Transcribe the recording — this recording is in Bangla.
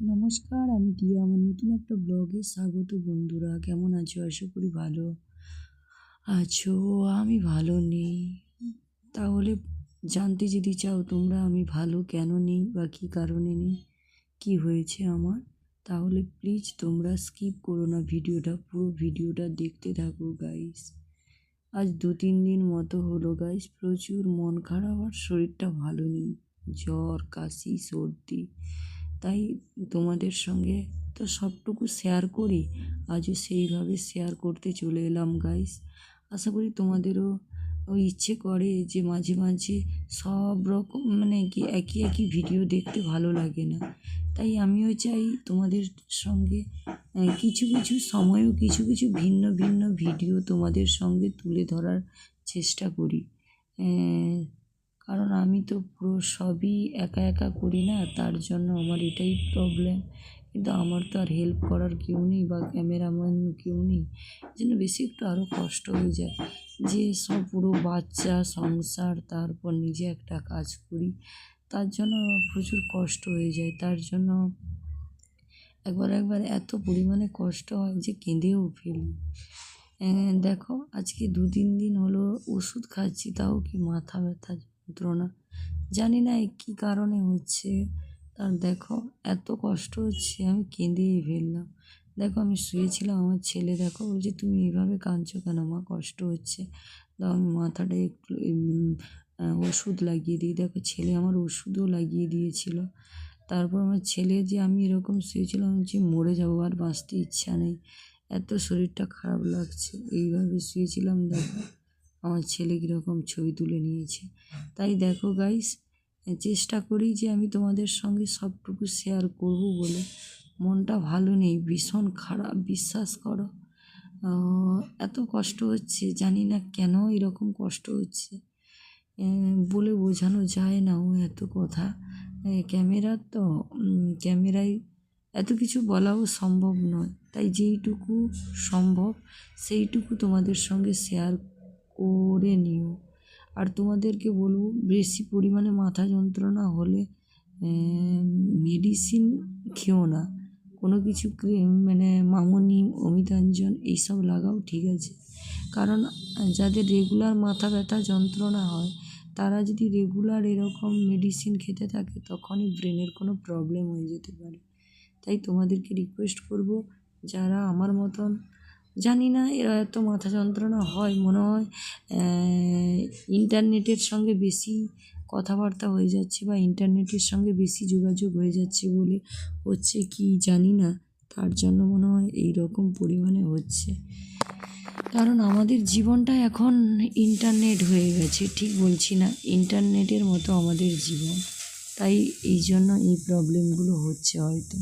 নমস্কার, আমি টিয়া আমার নতুন একটা ব্লগে স্বাগত বন্ধুরা। কেমন আছো? আশা করি ভালো আছো। আমি ভালো নেই। তাহলে জানতে যদি চাও তোমরা আমি ভালো কেন নেই বা কী কারণে নেই, কী হয়েছে আমার, তাহলে প্লিজ তোমরা স্কিপ করো না ভিডিওটা। পুরো ভিডিওটা দেখতে থাকো গাইস আজ দু তিন দিন মতো হলো গাইস প্রচুর মন খারাপ আর শরীরটা ভালো নেই। জ্বর, কাশি, সর্দি তাই তোমাদের সঙ্গে তো সবটুকু শেয়ার করি। আজও সেইভাবে শেয়ার করতে চলে এলাম গাইস আশা করি তোমাদেরও ওই ইচ্ছে করে যে মাঝে মাঝে সব রকম মানে কি একই একই ভিডিও দেখতে ভালো লাগে না। তাই আমিও চাই তোমাদের সঙ্গে কিছু কিছু সময়ও কিছু কিছু ভিন্ন ভিন্ন ভিডিও তোমাদের সঙ্গে তুলে ধরার চেষ্টা করি। আমি তো পুরো সবই একা একা করি না, তার জন্য আমার এটাই প্রবলেম কিন্তু আমার তো আর হেল্প করার কেউ নেই বা ক্যামেরাম্যান কেউ নেই। জন্য বেশি একটু আরও কষ্ট হয়ে যায় যে সব পুরো বাচ্চা, সংসার, তারপর নিজে একটা কাজ করি। তার জন্য প্রচুর কষ্ট হয়ে যায়। তার জন্য একবার একবার এত পরিমাণে কষ্ট হয় যে কেঁদেও ফেলি। দেখো আজকে দু তিন দিন হলো ওষুধ খাচ্ছি, তাও কি মাথা ব্যথা, যন্ত্রণা। জানি না কী কারণে হচ্ছে। আর দেখো, এত কষ্ট হচ্ছে, আমি কেঁদেই ফেললাম। দেখো, আমি শুয়েছিলাম, আমার ছেলে দেখো, বলছে, তুমি এইভাবে কাঁদছো কেন? মা, কষ্ট হচ্ছে। দাও, আমি মাথাটা একটু ওষুধ লাগিয়ে দিই। দেখো, ছেলে আমার ওষুধও লাগিয়ে দিয়েছিল। তারপর আমার ছেলে যে আমি এরকম শুয়েছিলাম যে মরে যাব, আর বাঁচতে ইচ্ছা নেই। এত শরীরটা খারাপ লাগছে। এইভাবে শুয়েছিলাম, দেখো। আমার ছেলে কীরকম ছবি তুলে নিয়েছে। তাই দেখো গাইস চেষ্টা করি যে আমি তোমাদের সঙ্গে সবটুকু শেয়ার করব বলে। মনটা ভালো নেই, ভীষণ খারাপ, বিশ্বাস করো। এত কষ্ট হচ্ছে, জানি না কেন এরকম কষ্ট হচ্ছে। বলে বোঝানো যায় না ও এত কথা। ক্যামেরা তো ক্যামেরায় এত কিছু বলাও সম্ভব নয়। তাই যেইটুকু সম্ভব, সেইটুকু তোমাদের সঙ্গে শেয়ার করে নিও। আর তোমাদেরকে বলব, বেশি পরিমাণে মাথা যন্ত্রণা হলে মেডিসিন খেও না। কোনো কিছু ক্রিম মানে মামনি, অমিতাঞ্জন এইসব লাগাও, ঠিক আছে? কারণ, যাদের রেগুলার মাথা ব্যথা, যন্ত্রণা হয়, তারা যদি রেগুলার এরকম মেডিসিন খেতে থাকে, তখনই ব্রেনের কোনো প্রবলেম হয়ে যেতে পারে। তাই তোমাদেরকে রিকোয়েস্ট করব, যারা আমার মতন জানি না এরা এত মাথা যন্ত্রণা হয়, মনে হয় ইন্টারনেটের সঙ্গে বেশি কথাবার্তা হয়ে যাচ্ছে বা ইন্টারনেটের সঙ্গে বেশি যোগাযোগ হয়ে যাচ্ছে বলে হচ্ছে কি জানি না, তার জন্য মনে হয় এই রকম পরিমাণে হচ্ছে। কারণ আমাদের জীবনটা এখন ইন্টারনেট হয়ে গেছে, ঠিক বলছি না, ইন্টারনেটের মতো আমাদের জীবন। তাই এই জন্য এই প্রবলেমগুলো হচ্ছে হয়তো।